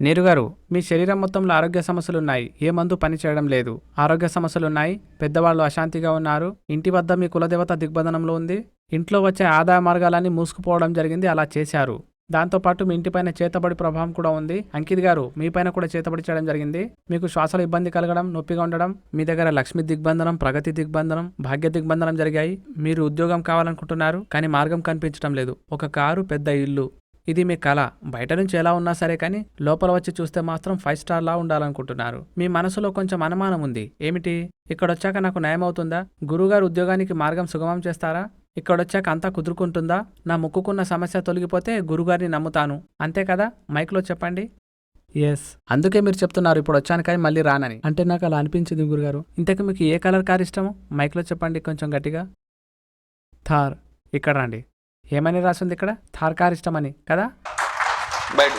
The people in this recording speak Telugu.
నేరుగారు మీ శరీరం మొత్తంలో ఆరోగ్య సమస్యలు ఉన్నాయి ఏ మందు పని చేయడం లేదు. ఆరోగ్య సమస్యలు ఉన్నాయి పెద్దవాళ్ళు అశాంతిగా ఉన్నారు. ఇంటి వద్ద మీ కులదేవత దిగ్బంధనంలో ఉంది. ఇంట్లో వచ్చే ఆదాయ మార్గాలన్నీ మూసుకుపోవడం జరిగింది. అలా చేశారు. దాంతోపాటు మీ ఇంటిపైన చేతబడి ప్రభావం కూడా ఉంది. అంకిత్ గారు మీపైన కూడా చేతబడి చేయడం జరిగింది. మీకు శ్వాసలో ఇబ్బంది కలగడం నొప్పిగా ఉండడం మీ దగ్గర లక్ష్మి దిగ్బంధనం ప్రగతి దిగ్బంధనం భాగ్య దిగ్బంధనం జరిగాయి. మీరు ఉద్యోగం కావాలనుకుంటున్నారు కానీ మార్గం కనిపించడం లేదు. ఒక కారు పెద్ద ఇల్లు. ఇది మీ కళ. బయట నుంచి ఎలా ఉన్నా సరే కానీ లోపల వచ్చి చూస్తే మాత్రం ఫైవ్ స్టార్ లా ఉండాలనుకుంటున్నారు. మీ మనసులో కొంచెం అనుమానం ఉంది. ఏమిటి? ఇక్కడ వచ్చాక నాకు న్యాయం అవుతుందా గురుగారు ఉద్యోగానికి మార్గం సుగమం చేస్తారా? ఇక్కడ వచ్చాక అంతా కుదురుకుంటుందా? నా ముక్కుకున్న సమస్య తొలగిపోతే గురుగారిని నమ్ముతాను. అంతే కదా? మైక్లో చెప్పండి. ఎస్ అందుకే మీరు చెప్తున్నారు ఇప్పుడు వచ్చాను కానీ మళ్ళీ రానని. అంటే నాకు అలా అనిపించింది గురుగారు ఇంతకు మీకు ఏ కలర్ కార్ ఇష్టము? మైక్లో చెప్పండి కొంచెం గట్టిగా. థార్. ఇక్కడ రండి. ఏమని రాసింది ఇక్కడ? థార్ ఇష్టమని కదా? బయట